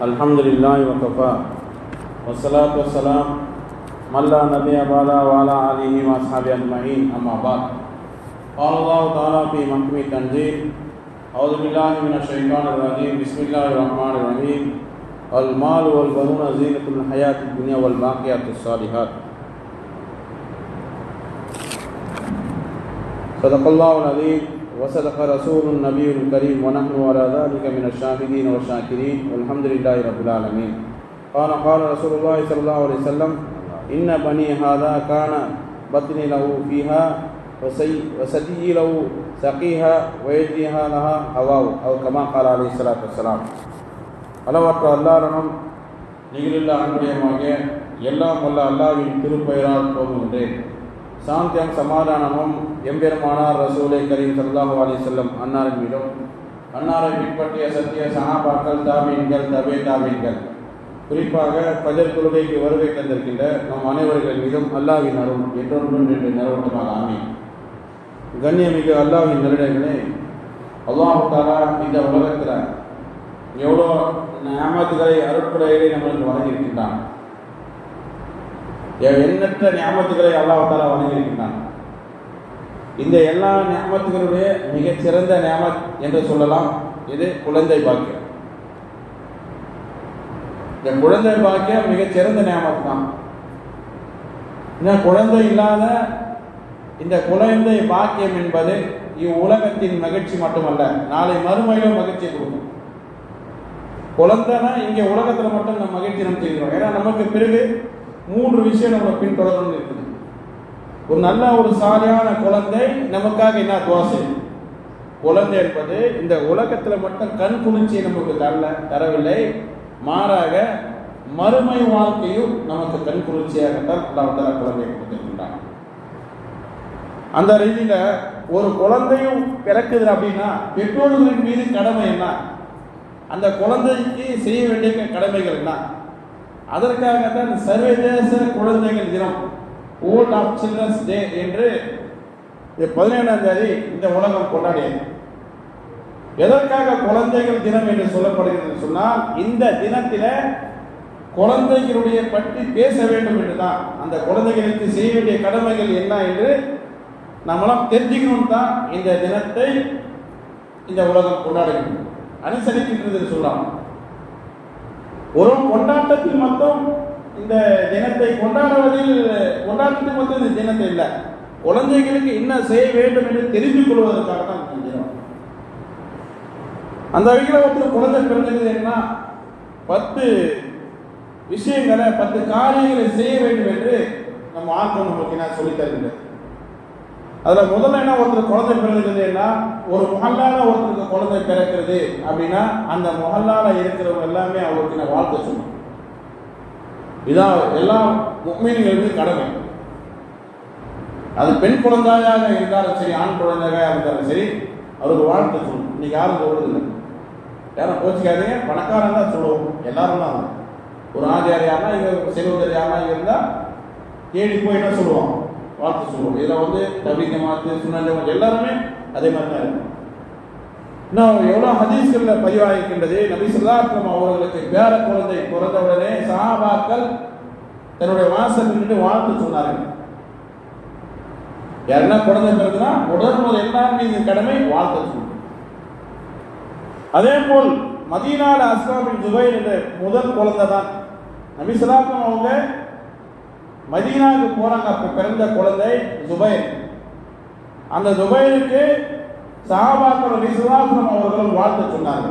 الحمد للہ وقفا وسلاۃ وسلام ملا نبی عبادا وعلا علیہ وصحب اجمعین، اما بعد۔ قال اللہ تعالیٰ فی مقمی تنزیل، اعوذ باللہ من الشیطان الرجیم، بسم اللہ الرحمن الرحیم۔ المال والبنون زینت الحیات الدنیا والباقیات الصالحات۔ صدق اللہ العظیم۔ وصدق رسول النبي الكريم ونحن على ذلك من الشاهدين والشاكرين والحمد لله رب العالمين قال قال رسول الله صلى الله عليه وسلم إن بني هذا كان بطني له فيها وسي وسدي له سقيها ويجريها لها هواه أو كما قال عليه الصلاة والسلام அளவற்ற அல்லாரனும் நிகழில்ல அன்புடையமாக எல்லாம் வல்ல அல்லாவின் திருப்பெயரால் போகுகின்றேன் சாந்தியம் சமாதானமும் எம்பெருமானார் ரசூலை கரீம் சல்லாஹு அலி செல்லம் அன்னாரின் மீதும். அன்னாரை பின்பற்றிய சத்திய சகாபாக்கள் தாமீன்கள் தபே தாமீன்கள் குறிப்பாக பஜர் குழுவைக்கு வருகை தந்திருக்கின்ற நம் அனைவர்கள் மீதும் அல்லாவின் அருள் என்றொன்றும் என்று நிறுவனமாக ஆமி கண்ணியமிகு அல்லாவின் நிறுவனங்களே அல்லாஹு தாலா இந்த உலகத்தில் எவ்வளோ ஞாபகத்துகளை அருட்படைகளை நம்மளுக்கு வழங்கியிருக்கின்றான். எண்ணற்ற ஞாபகத்துகளை அல்லாஹால வழங்கியிருக்கின்றான் இந்த எல்லா ஞாபகத்துகளுடைய மிகச்சிறந்த ஞாபக் என்று சொல்லலாம். இது குழந்தை பாக்கியம். இந்த குழந்தை பாக்கியம் மிகச்சிறந்த ஞாபகம் தான் இந்த குழந்தை இல்லாத இந்த குழந்தை பாக்கியம் என்பது இவ்வுலகத்தின் மகிழ்ச்சி மட்டுமல்ல நாளை மறுமையிலும் மகிழ்ச்சி கொடுக்கும். குழந்தைனா இங்கே உலகத்தில் மட்டும் நம்ம மகிழ்ச்சி நம்ம செய்கிறோம். ஏன்னா நமக்கு பிறகு மூன்று விஷயம் நம்ம பின்தொடரணும்னு இருக்குது. ஒரு நல்ல ஒரு சாலையான குழந்தை நமக்காக என்ன துவாசை குழந்தை என்பது இந்த உலகத்தில் மட்டும் கண் குளிர்ச்சியை நமக்கு தரல தரவில்லை. மாறாக மறுமை வாழ்க்கையும் நமக்கு கண் குளிர்ச்சியாகத்தான் அல்லாஹால குழந்தையை கொடுத்திருக்கின்றான் அந்த ரீதியில் ஒரு குழந்தையும் பிறக்குது அப்படின்னா பெற்றோர்களின் மீது கடமை என்ன? அந்த குழந்தைக்கு செய்ய வேண்டிய கடமைகள் என்ன? அதற்காகத்தான் சர்வதேச குழந்தைகள் தினம் ஓல்ட் ஆஃப் சில்ட்ரன்ஸ் டே என்று பதினேழாம் தேதி இந்த உலகம் கொண்டாடியது. எதற்காக குழந்தைகள் தினம் என்று சொல்லப்படுகிறது சொன்னால் இந்த தினத்தில குழந்தைகளுடைய பற்றி பேச வேண்டும் என்று தான். அந்த குழந்தைகளுக்கு செய்ய வேண்டிய கடமைகள் என்ன என்று நம்மளாம் தெரிஞ்சுக்கணும் தான் இந்த தினத்தை இந்த உலகம் கொண்டாடுகிறது. அனுசரிக்கின்றது சொல்லலாம். ஒரு கொண்டாட்டத்தில் மட்டும் இந்த தினத்தை கொண்டாடுவதில் கொண்டாட்டத்தில் மட்டும் இந்த தினத்தை இல்லை. குழந்தைகளுக்கு என்ன செய்ய வேண்டும் என்று தெரிந்து கொள்வதற்காக தான் இந்த தினம். அந்த வகையில் ஒருத்தர் குழந்தை பிறந்தது என்ன பத்து விஷயங்களை பத்து காரியங்களை செய்ய வேண்டும் என்று நம்ம ஆர்வம் நமக்கு என்ன சொல்லி அதில் முதல்ல என்ன ஒருத்தர் குழந்தை பிறந்திருந்தேன்னா ஒரு முகல்லால ஒருத்தருக்கு குழந்தை பிறக்கிறது அப்படின்னா அந்த முகல்லால இருக்கிறவங்க எல்லாமே அவருக்கு நான் வாழ்த்து சொன்னோம் இதான் எல்லா முக்மீன்களுக்கு கடமை. அது பெண் குழந்தையாக இருந்தாலும் சரி ஆண் குழந்தையாக இருந்தாலும் சரி அவருக்கு வாழ்த்து சொல்லணும். இன்னைக்கு யாரும் சொல்றது இல்லை யாரும் கோச்சிக்காதீங்க. பணக்காரன் தான் சொல்லுவோம். எல்லாரும் தான் ஒரு ஆதியார் யாரா இங்க செல்வந்தர் யாரா இருந்தா தேடி போய் என்ன சொல்லுவோம் வாழ்த்து சொல்லுவோம் இதில் வந்து தபிக்க மாத்து சுனஞ்சம் எல்லாருமே அதே மாதிரி தான் இருக்கும் இன்னும் எவ்வளோ ஹதீஸ்களில் பதிவாகிக்கின்றது நபி சுல்லாத்லம் அவர்களுக்கு பேர குழந்தை பிறந்தவுடனே சாபாக்கள் தன்னுடைய வாசல் நின்று வாழ்த்து சொன்னார்கள். யாருன்னா குழந்தை பிறகுனா உடனே எல்லாரும் மீது கடமை வாழ்த்து சொல்லணும் அதே போல் மதீனால அஸ்லாமின் துபை என்ற முதல் குழந்தை தான். நபி சுல்லாத்லம் அவங்க மதீனாவுக்கு போறாங்க. அப்ப பிறந்த குழந்தை துபை அந்த ஜுபைருக்கு சஹாபாக்கள் விசுவாசம் அவர்கள் வாழ்த்து சொன்னாங்க.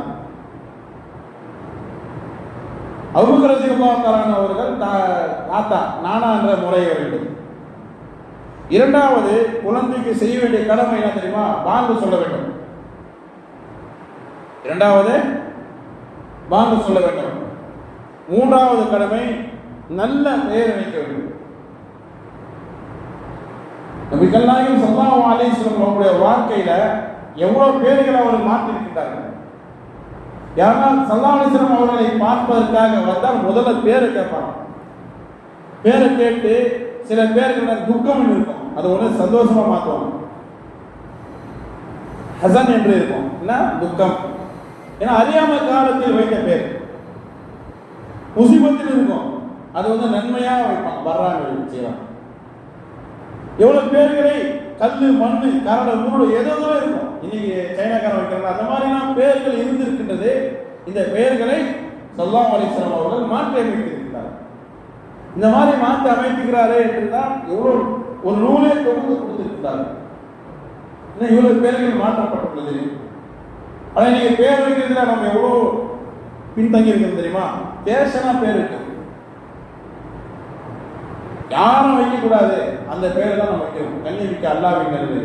அபுகரசிகமாக்காரன் அவர்கள் தாத்தா நானா என்ற முறைய வேண்டும். இரண்டாவது குழந்தைக்கு செய்ய வேண்டிய கடமை என்ன தெரியுமா? பாங்கு சொல்ல வேண்டும். இரண்டாவது பாங்கு சொல்ல வேண்டும். மூன்றாவது கடமை நல்ல பெயர் வைக்க வேண்டும். நபிகள்நாயகம் சல்லாஹ் அலிஸ்லம் அவருடைய வாழ்க்கையில எவ்வளவு பேர்களை அவர் மாற்றிருக்கிறார்கள் யாரால் சல்லா அலிஸ்லம் அவர்களை பார்ப்பதற்காக வந்தால் முதல்ல பேரை கேட்பாங்க. பேரை கேட்டு சில பேர்களை துக்கம் இருக்கும். அது ஒன்று சந்தோஷமா மாற்றுவாங்க ஹசன் என்று இருக்கும். என்ன? துக்கம். ஏன்னா அறியாமல் காலத்தில் வைத்த பேர். முசிபத்தில் இருக்கும். அது வந்து நன்மையாக வைப்பான் வர்றாங்க செய்வாங்க எவ்வளவு பேர்களை கல் மண்ணு கரடு மூடு ஏதோ இருக்கும். இன்னைக்கு சைனாக்காரன் வைக்கிறாங்க. அந்த மாதிரிலாம் பேர்கள் இருந்திருக்கின்றது. இந்த பெயர்களை சொல்லாம் அலிஸ்லாம் அவர்கள் மாற்றி அமைத்திருக்கிறார். இந்த மாதிரி மாற்றி அமைத்துக்கிறாரே என்றுதான் எவ்வளோ ஒரு நூலே தொடர்ந்து கொடுத்திருக்கிறார். இன்னும் இவ்வளவு பேர்கள் மாற்றப்பட்டுள்ளது. ஆனால் இன்னைக்கு பேர் வைக்கிறதுல நம்ம எவ்வளோ பின்தங்கி இருக்கிறது தெரியுமா? பேஷனா பேர் இருக்கு யாரும் வைக்கக்கூடாது. அந்த பேரை தான் நம்ம வைக்கணும். கண்ணிமிக்க அல்லாவிங்கிறது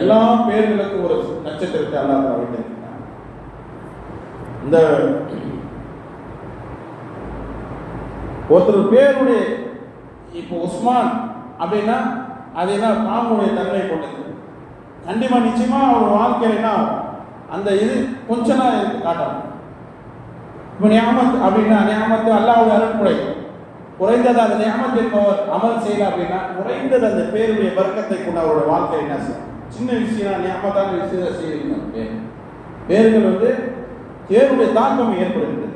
எல்லா பேர்களுக்கும் ஒரு நட்சத்திரத்தை அல்லாஹ் வைத்திருக்கிறான். இந்த ஒருத்தர் பேருடைய இப்போ உஸ்மான் அப்படின்னா அது என்ன? பாம்புடைய தன்மை கொண்டது. கண்டிப்பாக நிச்சயமா அவர் வாழ்க்கையில என்ன அந்த இது கொஞ்ச நாள் காட்டணும் இப்போ நியாமத் அப்படின்னா நியாமத்து அல்லாஹ்வுடைய அருட்புடை குறைந்தது அந்த நியாமத் என்பவர் அமல் செய்யல அப்படின்னா குறைந்தது அந்த பேருடைய வர்க்கத்தை கொண்டு அவரோட வாழ்க்கை என்ன செய்யும்? சின்ன விஷயம் நியமத்தான விஷயத்தை செய்யணும் பேர்கள் வந்து தேருடைய தாக்கம் ஏற்படுகிறது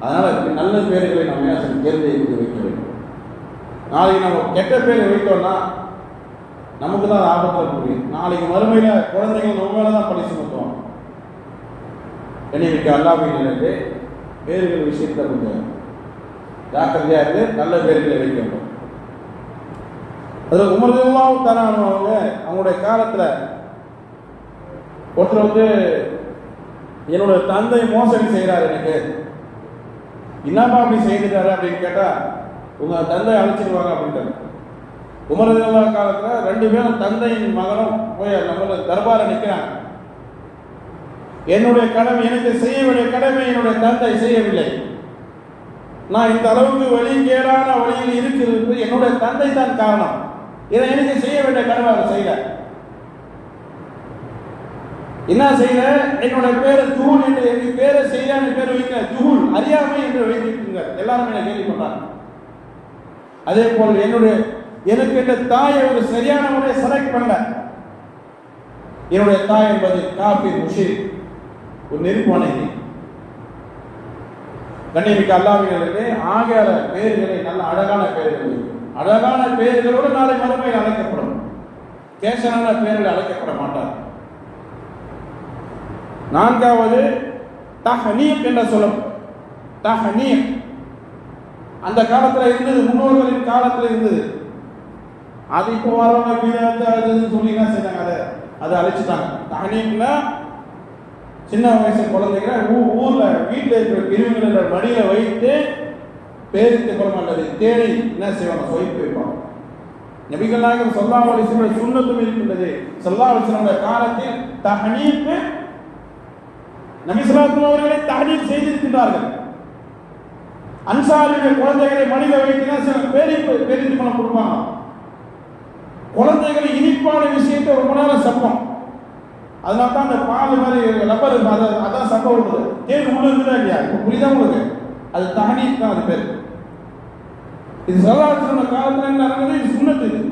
அதனால நல்ல பேர்களை நம்ம என்ன செய்யணும்? தேர்ந்தெடுத்து வைக்க வேண்டும். நாளைக்கு நம்ம கெட்ட பேர் வைத்தோம்னா நமக்கு தான் ஆபத்தில் புரியும் நாளைக்கு மறுமையில குழந்தைகள் ரொம்ப தான் பழி சுமத்துவோம் என்னைக்கு அல்லாமையிலிருந்து பேர்கள் விஷயத்தை கொஞ்சம் ஜாக்கிரதையா இருந்து நல்ல பேர்களை வைக்க வேண்டும் அதில் உமர்லாம் அவங்க அவங்களுடைய காலத்துல ஒருத்தர் வந்து என்னோட தந்தை மோசடி செய்கிறார் எனக்கு. என்னப்பா அப்படி செய்துட்டாரு? அப்படின்னு கேட்டா உங்க தந்தை அழைச்சிருவாங்க அப்படின்ட்டாரு. உமரதேவா காலத்துல ரெண்டு பேரும் தந்தையின் மகனும் போய் நம்மள தர்பார நிற்கிறாங்க என்னுடைய கடமை எனக்கு செய்ய வேண்டிய கடமை என்னுடைய தந்தை செய்யவில்லை. நான் இந்த அளவுக்கு வழி கேடான வழியில் இருக்கிறது என்னுடைய தந்தை தான் காரணம். இதை எனக்கு செய்ய வேண்டிய கடமை அவர் செய்யல என்ன செய்யல என்னோட பேரை ஜூல் என்று என் பேரை செய்யான்னு பேர் வைக்க ஜூல் அறியாமை என்று வைத்திருக்குங்க. எல்லாரும் என்ன கேள்விப்பட்டாங்க. அதே போல் என்னுடைய எனக்கு என்ற தாயை ஒரு சரியான முறையை செலக்ட் பண்ண. என்னுடைய தாய் என்பது காபி முஷீர். ஒரு நெருப்பு கண்ணியமிக்க அல்லாவிகளுக்கு ஆகிற பேர்களை நல்ல அழகான பெயர்கள் அழகான பெயர்களோடு நாளை மறுமையில் அழைக்கப்படும். கேசனான பெயர்கள் அழைக்கப்பட மாட்டார். நான்காவது தஹனீப் என்ற சொல்லும். தஹனீப். அந்த காலத்துல இருந்தது முன்னோர்களின் காலத்துல இருந்தது. அது இப்போ வரவங்க பின்னாடி அது சொல்லி என்ன செய்தாங்க? அதை அதை அழைச்சிட்டாங்க. தஹனீப்னா சின்ன வயசு குழந்தைங்க ஊ- ஊர்ல வீட்டில் இருக்கிற பிரிவுகளை மடியில வைத்து பேருக்கு குளம் அல்லது தேடி என்ன செய்வாங்க? சொய்ப்பு வைப்பாங்க. நபிகள் நாயகம் சொல்லா அலிஸ்வனுடைய சுண்ணத்தும் இருக்கின்றது. சொல்லா அலிஸ்வனுடைய காலத்தில் தஹனீப்பு நபிசுலாத்தும் அவர்களை தஹனீப் செய்திருக்கின்றார்கள். அன்சாரியுடைய குழந்தைகளை மடியில வைத்தினா சில பேரிப்பு பேருந்து பணம் கொடுப்பாங்க. குழந்தைகளை இனிப்பான விஷயத்தை ரொம்ப நேரம் சப்பம். அதனால தான் அந்த பால் மாதிரி ரப்பர் அதை அதான் சண்டை விடுறது தேன் உள்ள இருக்குதா இல்லையா? இப்போ புரியுதா உங்களுக்கு? அது தகனி தான் அது பேர். இது சல்லாத்தின காலத்துல என்ன நடந்தது? இது சுண்ணத்து. இது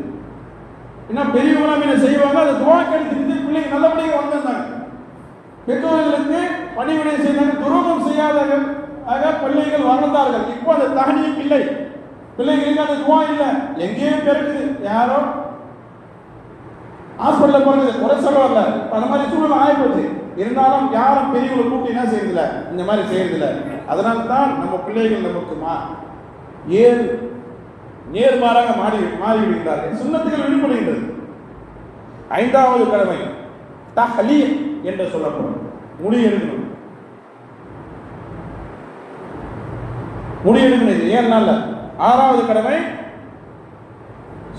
ஏன்னா பெரியவங்களாம் என்ன செய்வாங்க? அதை துவா கெடுத்துட்டு பிள்ளைங்க நல்லபடியாக வந்திருந்தாங்க பெற்றோர்களுக்கு பணிவிடை செய்தாங்க. துரோகம் செய்யாதார்கள் ஆக பிள்ளைகள் வளர்ந்தார்கள். இப்போ அந்த தகனியும் இல்லை. பிள்ளைகளுக்கு அந்த துவா இல்லை. எங்கேயும் பிறகுது யாரோ ஹாஸ்பிட்டல்ல போறது குறை சொல்லல அந்த மாதிரி சூழ்நிலை ஆயிப்போச்சு இருந்தாலும் யாரும் பெரியவங்களை கூட்டி என்ன செய்யறதில்ல? இந்த மாதிரி செய்யறதில்ல. அதனால தான் நம்ம பிள்ளைகள் நமக்கு மா ஏன் நேர்மாறாக மாறி மாறி விடுகிறார்கள் சுண்ணத்துகள் விடுபடுகின்றது. ஐந்தாவது கடமை தஹலி என்று சொல்லப்படும். முடி எழுதணும் முடி எழுதுனது இது ஏழு நாள்ல ஆறாவது கடமை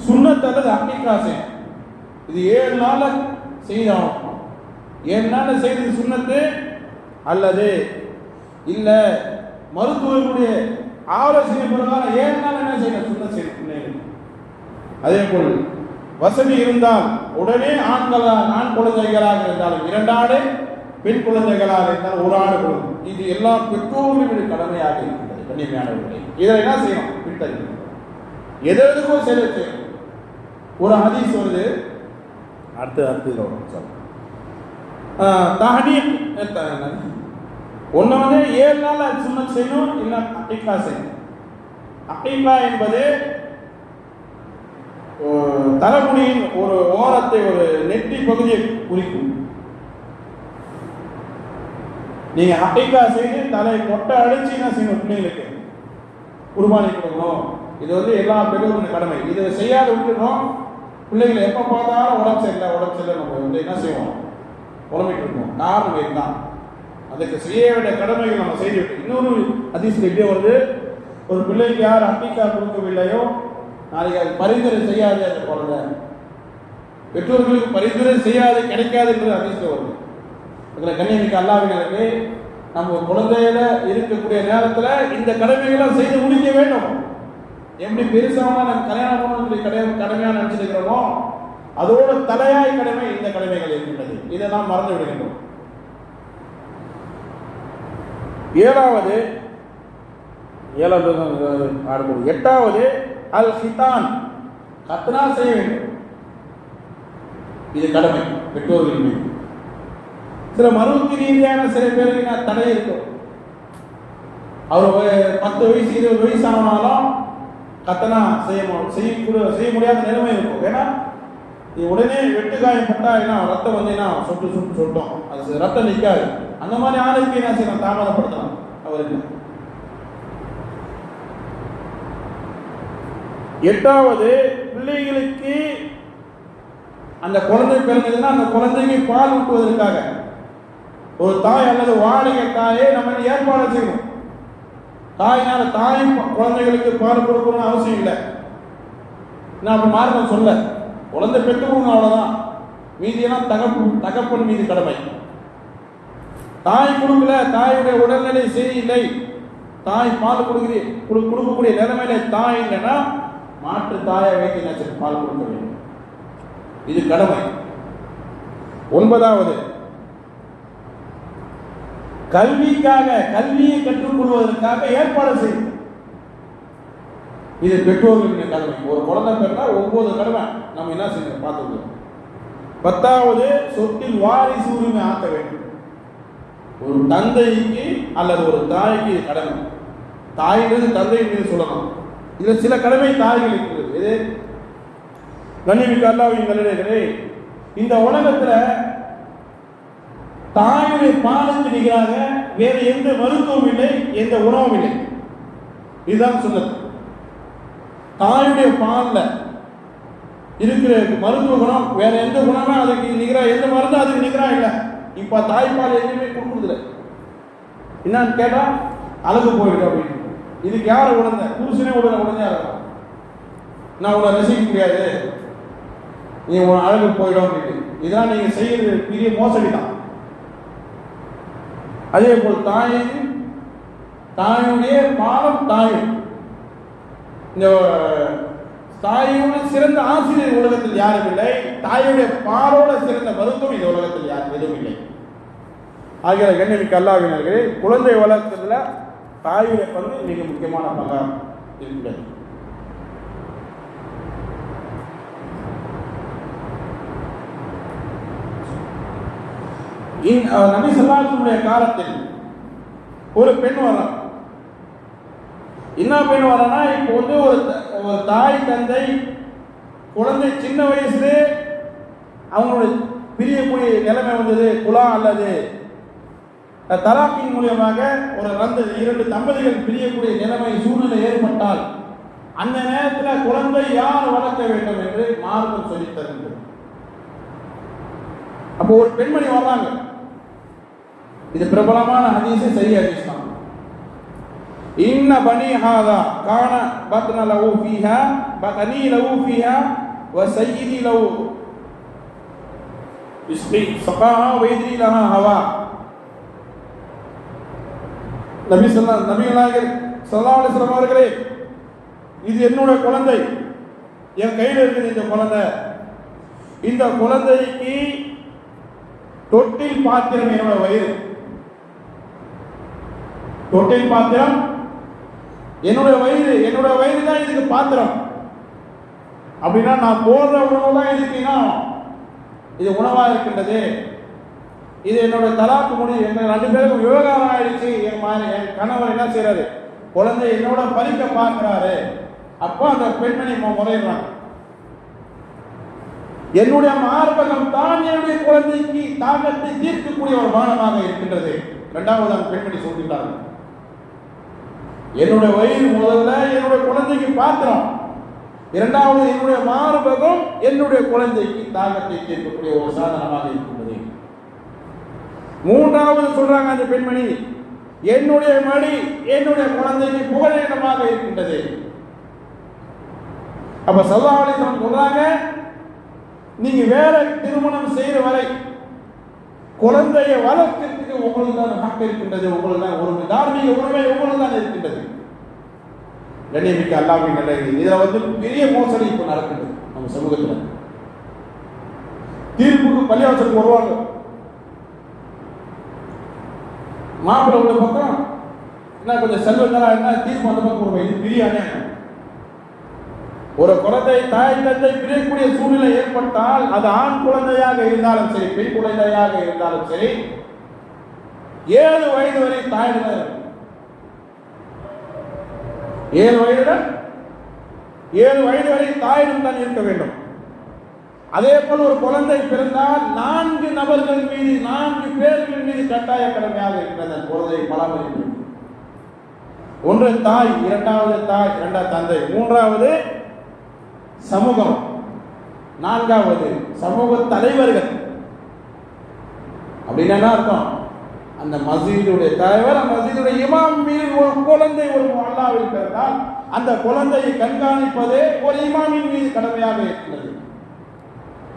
சுண்ணத் அல்லது அக்கிகா இது ஏழு நாளில் செய்தாகணும் ஏழு நாளில் செய்தது சுண்ணத்து அல்லது இல்லை மருத்துவர்களுடைய ஆலோசனை பிரகாரம் ஏழு நாள் என்ன செய்யணும்? சுண்ண செய்யணும் அதே போல் வசதி இருந்தால் உடனே ஆண்களா ஆண் குழந்தைகளாக இருந்தாலும் இரண்டு ஆடு பெண் குழந்தைகளாக இருந்தால் ஒரு ஆடு குழந்தை இது எல்லா பெற்றோர்களுடைய கடமையாக இருக்கிறது கண்ணியமையானவர்களே இதில் என்ன செய்யணும்? பின்தங்கி எது எதுக்கும் செய்ய செய்யணும். ஒரு ஹதீஸ் வருது அடுத்தது அடுத்தது வரும் சார் தஹனீக் ஒன்று வந்து ஏழு நாள் அது சுண்ணத் செய்யணும் இல்லை அக்கீக்கா செய்யணும் அக்கீக்கா என்பது ஒரு தலைமுடியின் ஒரு ஓரத்தை ஒரு நெற்றி பகுதியை குறிக்கும் நீங்க அக்கீக்கா செய்து தலை கொட்டை அடிச்சு என்ன செய்யணும் பிள்ளைங்களுக்கு குர்பானி கொடுக்கணும் இது வந்து எல்லா பெற்றோருடைய கடமை இதை செய்யாத விட்டுறோம் பிள்ளைகளை எப்போ பார்த்தாலும் உடம்பு சரியில்லை உடம்பு சரியில்லை நம்ம வந்து என்ன செய்வோம்? உழம்பிட்டு இருக்கோம் காரணம் தான் அதுக்கு செய்ய வேண்டிய கடமைகள் நம்ம செய்து இன்னொரு அதிசயம் எப்படி வருது. ஒரு பிள்ளைக்கு யார் அப்பிக்கா கொடுக்கவில்லையோ நாளைக்கு அது பரிந்துரை செய்யாது அந்த குழந்தை பெற்றோர்களுக்கு பரிந்துரை செய்யாது கிடைக்காது என்று அதிசயம் வருது. இதில் கண்ணியமிக்க அல்லாவினருக்கு நம்ம குழந்தையில இருக்கக்கூடிய நேரத்தில் இந்த கடமைகளை செய்து முடிக்க வேண்டும். எப்படி பெருசான நம்ம கல்யாணம் பண்ணணும் கடை கடமையா நினைச்சிருக்கிறோமோ அதோட தலையாய் கடமை இந்த கடமைகள் இருக்கின்றது. இதை நாம் மறந்து விடுகின்றோம். ஏழாவது ஏழாவது ஆரம்பம் எட்டாவது அல் ஹிதான் கத்னா செய்ய வேண்டும். இது கடமை பெற்றோர்களின் மீது சில மருத்துவ ரீதியான சில பேருக்கு நான் தடை இருக்கும் அவர் பத்து வயசு இருபது வயசு ஆனாலும் கத்தனா செய்ய மு- செய்யக்கூட செய்ய முடியாத நிலைமை இருக்கும். ஏன்னா நீ உடனே வெட்டு காயம் பட்டா என்ன ரத்தம் வந்து என்ன சொட்டு சொட்டு சொட்டும் அது ரத்தம் நிற்காது அந்த மாதிரி ஆளுக்கு என்ன செய்யணும்? தாமதப்படுத்தலாம் அவருக்கு. எட்டாவது பிள்ளைகளுக்கு அந்த குழந்தை பிறந்ததுன்னா அந்த குழந்தைக்கு பால் ஊட்டுவதற்காக. ஒரு தாய் அல்லது வாடகை தாயே நம்ம ஏற்பாடு செய்யணும். தாயினால தாயும் குழந்தைகளுக்கு பால் கொடுக்கணும்னு அவசியம் இல்லை. நான் அப்படி மார்க்கம் சொல்ல குழந்தை பெற்று கொடுங்க அவ்வளோதான் மீதியெல்லாம் தகப்பு தகப்பன் மீது கடமை. தாய் கொடுக்கல தாயுடைய உடல்நிலை சரியில்லை. தாய் பால் கொடுக்கிறீ கொடுக்கக்கூடிய நிலைமையில தாய் இல்லைன்னா மாற்று தாயை வைத்து என்ன பால் கொடுக்க வேண்டும். இது கடமை. ஒன்பதாவது கல்விக்காக கல்வியை கற்றுக்கொள்வதற்காக ஏற்பாடு செய்யும் இது பெற்றோர்களின் கடமை. ஒரு குழந்தை பெற்றால் ஒவ்வொரு கடமை. நம்ம என்ன செய்யணும்? பார்த்துக்கணும். பத்தாவது சொத்தில் வாரிசு உரிமை ஆக்க வேண்டும். ஒரு தந்தைக்கு அல்லது ஒரு தாய்க்கு இது கடமை. தாயின்றது தந்தை மீது சொல்லலாம் இதில் சில கடமை தாய்கள் இருக்கிறது. இது கண்ணிமிக்க அல்லாவின் நல்லே இந்த உலகத்தில் தாயுடைய பாலுக்கு நிகராக வேறு எந்த மருத்துவம் இல்லை எந்த உணவும் இல்லை. இதுதான் சொன்னது. தாயுடைய பாலில் இருக்கிற மருத்துவ குணம் வேற எந்த குணமே அதுக்கு நிகரா எந்த மருந்தும் அதுக்கு நிகரா இல்லை. இப்ப தாய்ப்பால் எதுவுமே கொடுக்குறதில்ல. என்னன்னு கேட்டா அழகு போயிடும் அப்படின்னு. இதுக்கு யாரை உடனே புருஷனே உடனே உடனே இருக்கலாம் நான் உன்னை ரசிக்க முடியாது. நீ உன் அழகு போயிடும் அப்படின்னு. இதெல்லாம் நீங்க செய்யறது பெரிய மோசடி தான் அதே போல் தாயின் தாயுடைய பாலம் தாயும். இந்த தாயோட சிறந்த ஆசிரியர் உலகத்தில் யாரும் இல்லை. தாயுடைய பாலோட சிறந்த மருத்துவம் இந்த உலகத்தில் யாரும் எதுவும் இல்லை. ஆகிய கண்ணிமிக்க அல்லாவினர்களே குழந்தை வளர்க்கறதுல தாயுடைய பங்கு மிக முக்கியமான பங்காக இருக்கிறது நபி சொல்லாசனுடைய காலத்தில் ஒரு பெண் வரான் என்ன பெண் வரனா இப்போ வந்து ஒரு த- ஒரு தாய் தந்தை குழந்தை சின்ன வயசுல அவங்களோட பிரியக்கூடிய நிலைமை வந்தது குலா அல்லது தலாக்கின் மூலியமாக ஒரு ரந்த இரண்டு தம்பதிகள் பிரியக்கூடிய நிலைமை சூழ்நிலை ஏற்பட்டால் அந்த நேரத்தில் குழந்தை யார் வளர்க்க வேண்டும் என்று மார்க்கம் சொல்லித் தருகிறது. அப்போ ஒரு பெண்மணி வர்றாங்க. இது பிரபலமான ஹதீஸ் சரி ஹதீஸ் தான் இன்ன பனி ஹாதா கான பத்ன லவு ஃபீஹா பகனி லவு ஃபீஹா வ சையிதி லவு இஸ்மி சகாஹா வைத்ரி லஹா ஹவா. நபி சொல்லா நபிகளாக ஸல்லல்லாஹு அலைஹி வஸல்லம் அவர்களே இது என்னோட குழந்தை. என் கையில் இருக்குது இந்த குழந்தை. இந்த குழந்தைக்கு தொட்டில் பாத்திரம் என்னோட வயிறு. தொட்டில் பாத்திரம். என்னுடைய வயிறு என்னுடைய வயிறு தான் இதுக்கு பாத்திரம். அப்படின்னா நான் போடுற உணவு தான் இதுக்கு இனம். இது உணவா இருக்கின்றது. இது என்னோட தலாக்கு முடி என்ன ரெண்டு பேருக்கும் விவகாரம் ஆயிடுச்சு. என் மா- என் கணவர் என்ன செய்யறாரு குழந்தை என்னோட பறிக்க பார்க்கிறாரு. அப்போ அந்த பெண்மணி முறையிடுறாங்க என்னுடைய மார்பகம் தான் என்னுடைய குழந்தைக்கு தாக்கத்தை தீர்க்கக்கூடிய ஒரு பானமாக இருக்கின்றது. இரண்டாவது அந்த பெண்மணி சொல்கிறார்கள் என்னுடைய வயிறு முதல்ல என்னுடைய குழந்தைக்கு பாத்திரம். இரண்டாவது என்னுடைய மார்பகம் என்னுடைய குழந்தைக்கு தாகத்தை தீர்க்கக்கூடிய ஒரு சாதனமாக இருக்கின்றது. மூன்றாவது சொல்றாங்க அந்த பெண்மணி என்னுடைய மடி என்னுடைய குழந்தைக்கு புகழிடமாக இருக்கின்றது. அப்ப சல்லாஹ் சொல்றாங்க நீங்க வேற திருமணம் செய்யற வரை குழந்தையை வளர்க்கிறதுக்கு உங்களுக்கு தான் ஹக்கு இருக்கின்றது உங்களுக்கு தான் உரிமை தார்மீக உரிமை உங்களுக்கு தான் இருக்கின்றது. கண்ணியமிக்க அல்லாவின் நிலையில் இதில் வந்து பெரிய மோசடி இப்போ நடக்குது நம்ம சமூகத்தில். தீர்ப்புக்கு பள்ளிவாசலுக்கு வருவாங்க. மாப்பிள்ளை உள்ள பக்கம் என்ன கொஞ்சம் செல்வங்களா என்ன தீர்ப்பு அந்த பக்கம் வருவாங்க இது பிரியாணி ஒரு குழந்தை தாய் தந்தை பிரியக்கூடிய சூழ்நிலை ஏற்பட்டால் அது ஆண் குழந்தையாக இருந்தாலும் சரி பெண் குழந்தையாக இருந்தாலும் சரி ஏழு வயது வரை தாயிடம் ஏழு வயதுடன் ஏழு வயது வரை தாயிடம் தான் இருக்க வேண்டும். அதே போல் ஒரு குழந்தை பிறந்தால் நான்கு நபர்கள் மீது நான்கு பேர்கள் மீது கட்டாய கடமையாக இருக்கிறது குழந்தை குழந்தையை பராமரிப்பு ஒன்று தாய் இரண்டாவது தாய் இரண்டாவது தந்தை மூன்றாவது சமூகம். நான்காவது சமூக தலைவர்கள். அப்படின்னு என்ன அர்த்தம்? அந்த மசீதுடைய தலைவர் அந்த மசீதுடைய இமாம் மீது ஒரு குழந்தை ஒரு அல்லாவில் பிறந்தால் அந்த குழந்தையை கண்காணிப்பதே ஒரு இமாமின் மீது கடமையாக இருக்கிறது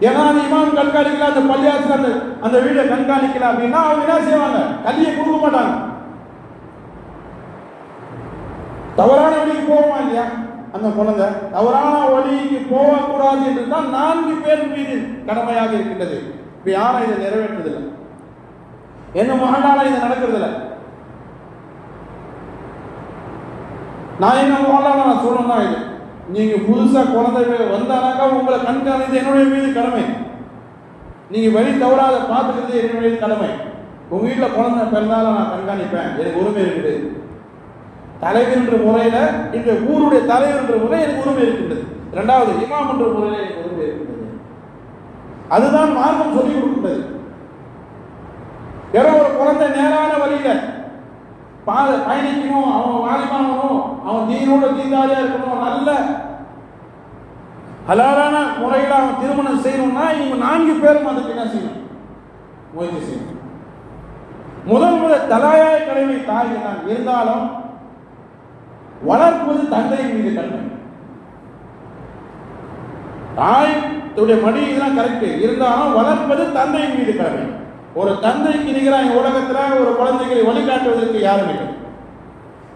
ஏன்னா அந்த இமாம் கண்காணிக்கல அந்த பள்ளியாசில் அந்த அந்த வீடை கண்காணிக்கல அப்படின்னா அவங்க என்ன செய்வாங்க? கல்வியை கொடுக்க மாட்டாங்க. தவறான வழிக்கு போவோமா இல்லையா? அந்த குழந்தை தவறான வழிக்கு போகக்கூடாது என்று தான் நான்கு பேர் மீது கடமையாக இருக்கின்றது. இப்ப யாரும் இதை நிறைவேற்றுதில்லை என்ன மகனால இது நடக்கிறதில்ல. நான் என்ன மகனால நான் சொல்லணும் இது. நீங்க புதுசா குழந்தை வந்தானாக்கா உங்களை கண்காணித்து என்னுடைய மீது கடமை. நீங்க வழி தவறாத பார்த்துக்கிறது என்னுடைய கடமை. உங்க வீட்டில் குழந்தை பிறந்தாலும் நான் கண்காணிப்பேன். எனக்கு உரிமை இருக்குது. தலைவர் என்ற முறையில இந்த ஊருடைய தலைவர் என்ற முறை எனக்கு உரிமை இருக்கின்றது. இரண்டாவது இமாம் என்ற முறையில எனக்கு உரிமை இருக்கின்றது. அதுதான் மார்க்கம் சொல்லிக் கொடுக்கின்றது. யாரோ ஒரு குழந்தை நேரான வழியில பாத பயணிக்கணும் அவன் வாலிபாகணும் அவன் தீனோட தீந்தாரியா இருக்கணும் நல்ல ஹலாலான முறையில் அவன் திருமணம் செய்யணும்னா இவங்க நான்கு பேரும் அதுக்கு என்ன செய்யணும்? முயற்சி செய்யணும். முதல் முதல் தலாயாய கடமை தாய் தான் இருந்தாலும் வளர்ப்பது தந்தையின் மீது கண்மை. தாய் தன்னுடைய மடி இதெல்லாம் கரெக்ட். இருந்தாலும் வளர்ப்பது தந்தையின் மீது கடமை ஒரு தந்தைக்கு நிகராக உலகத்துல ஒரு குழந்தைகளை வழிகாட்டுவதற்கு யாரும் இல்லை.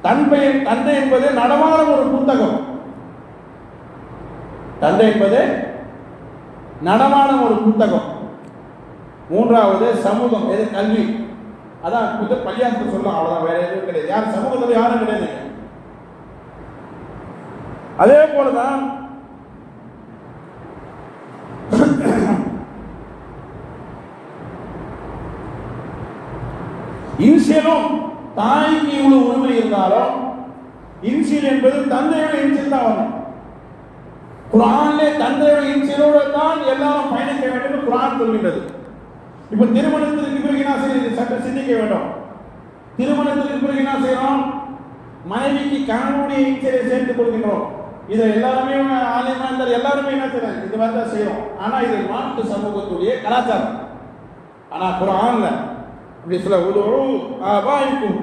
தன்மை தந்தை என்பது நடமாடும் ஒரு புத்தகம். தந்தை என்பது நடமாடும் ஒரு புத்தகம். மூன்றாவது சமூகம் எது கல்வி? அதான் பள்ளியாசத்தை சொல்லலாம் அவ்வளோதான் வேற எதுவும் கிடையாது. யார் சமூகத்தில் யாரும் கிடையாது. அதே போலதான் இன்சியலும் தாய்க்கு இவ்வளவு உரிமை இருந்தாலும் இன்சியல் என்பது தந்தையோட இன்சியல் தான் வரும் குரான்லே தந்தையோட இன்சியலோட தான் எல்லாரும் பயணிக்க வேண்டும் என்று குரான் சொல்கின்றது. இப்ப திருமணத்திற்கு பிறகு என்ன செய்ய சற்று சிந்திக்க வேண்டும். திருமணத்திற்கு பிறகு என்ன செய்யறோம் மனைவிக்கு கணவனுடைய இன்சியலை சேர்த்துக் கொள்கின்றோம். இதை எல்லாருமே ஆலயமா இருந்தார் எல்லாருமே என்ன செய்யறாங்க இது மாதிரி தான் செய்யறோம் ஆனா இது மாட்டு சமூகத்துடைய கலாச்சாரம். ஆனா குரான்ல இப்படி சொல்ல உதவும் ஆபாய்க்கும்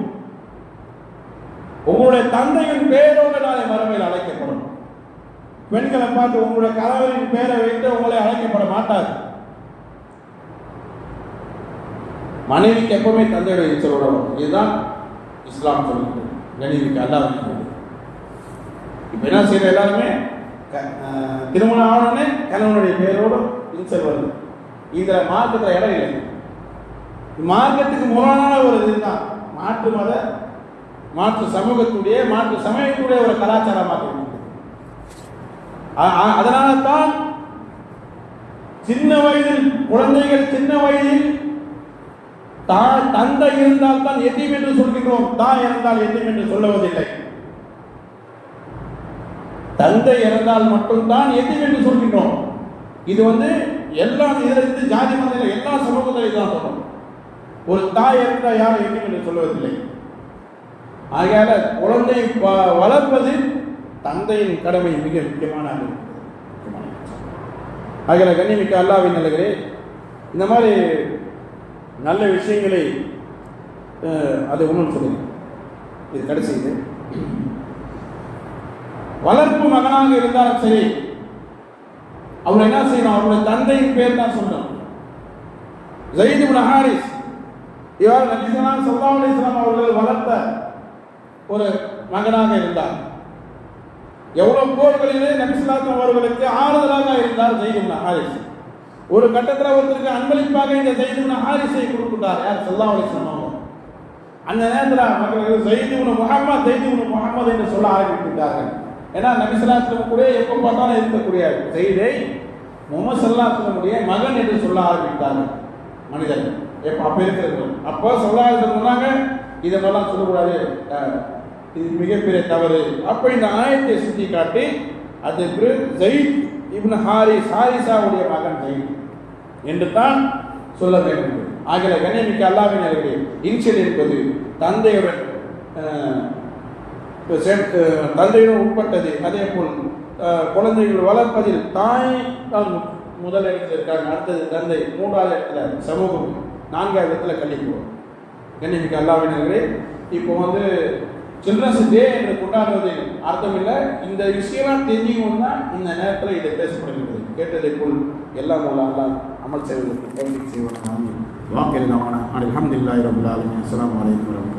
உங்களுடைய தந்தையின் பேரோடு நாளை மறுமையில் அழைக்கப்படும். பெண்களை பார்த்து உங்களுடைய கணவரின் பேரை வைத்து உங்களை அழைக்கப்பட மாட்டார் மனைவிக்கு எப்பவுமே தந்தையோட இச்சலோட வரும் இதுதான் இஸ்லாம் சொல்லுகிறது கணிவிக்கு அல்லாஹ் இப்போ என்ன செய்கிற எல்லாருமே? திருமணம் ஆனோடனே கணவனுடைய பேரோடு இன்சல் வருது இதில் மார்க்கத்தில் இடம் இல்லை. மார்க்கத்துக்கு முரணான ஒரு இதுதான். மாற்று மத மாற்று சமூகத்துடைய மாற்று சமயத்துடைய ஒரு கலாச்சாரமாக இருக்கிறது அதனால தான் சின்ன வயதில் குழந்தைகள் சின்ன வயதில் தான் தந்தை இருந்தால் தான் எத்தீம் என்று சொல்கின்றோம். தான் இருந்தால் எத்தீம் என்று சொல்லுவதில்லை. தந்தை இறந்தால் மட்டும்தான் எத்தீம் என்று சொல்கின்றோம். இது வந்து எல்லா இதிலிருந்து ஜாதி மனதில் எல்லா சமூகத்திலையும் தான் சொல்லணும் ஒரு தாய் இருந்தால் யாரும் எத்தீம் என்று சொல்லுவதில்லை ஆகையால குழந்தை வ- வளர்ப்பது தந்தையின் கடமை மிக முக்கியமான ஆகிய கண்ணிமிக்க அல்லாவின் நிலைகளே இந்த மாதிரி நல்ல விஷயங்களை அது ஒன்றும் சொல்லுங்க இது கடைசி இது. வளர்ப்பு மகனாக இருந்தாலும் சரி அவர் என்ன செய்யணும்? அவருடைய தந்தையின் பேர் தான் சொல்லணும். ஜெயிது ஹாரிஸ் இவர் நபிசலாம் சல்லா அலிஸ்லாம் அவர்கள் வளர்த்த ஒரு மகனாக இருந்தார். எவ்வளவு போர்களிலே நபிசுலாத்தம் அவர்களுக்கு ஆறுதலாக இருந்தார் ஜெயிது ஹாரிஸ். ஒரு கட்டத்தில் ஒருத்தருக்கு அன்பளிப்பாக இந்த ஜெயிது ஹாரிஸை கொடுக்கின்றார் யார்? சல்லா அலிஸ்லாம் அந்த நேரத்தில் மக்களுக்கு ஜெயிது முகமது ஜெயிது முகமது என்று சொல்ல ஆரம்பிக்கின்றார்கள் ஏன்னா நபிசல்லாத்திலும் கூட எப்போ பார்த்தாலும் இருக்கக்கூடிய செய்தை முகமது சல்லாத்தனுடைய மகன் என்று சொல்ல ஆரம்பித்தாங்க மனிதன் எப்போ அப்போ இருக்கிறது அப்போ சொல்லாத சொன்னாங்க இதை மாதிரிலாம் சொல்லக்கூடாது. இது மிகப்பெரிய தவறு. அப்போ இந்த ஆயத்தை சுட்டி காட்டி அதுக்கு ஜெயித் இப்னு ஹாரிஸ் ஹாரிசாவுடைய மகன் ஜெயித் என்று தான் சொல்ல வேண்டும். ஆகிய கண்ணியமிக்க அல்லாவின் அவர்களே இன்சியல் என்பது தந்தையுடன் அஹ், செ- உட்பட்டது. அதே போல் குழந்தைகள் வளர்ப்பதில் தாய் தான் முதல் இடத்துல இருக்காங்க அடுத்தது தந்தை. மூன்றாவது இடத்துல சமூகம். நான்காவது இடத்துல கல்விக்குவோம் கண்ணிமிக்க அல்லாவினர்களே இப்போ வந்து சில்ட்ரன்ஸ் டே என்று கொண்டாடுவது அர்த்தம் இல்லை இந்த விஷயம்லாம் தெரிஞ்சுக்கணும் தான் இந்த நேரத்தில் இதை பேசப்படுகிறது கேட்டதை போல் எல்லாம் உள்ள அல்லாஹ் அமல் செய்வதற்கு தோல்வி வாக்கில் நான் அலமதுல்லாயிரம் ஆலமீன். அஸ்ஸலாமு அலைக்கும்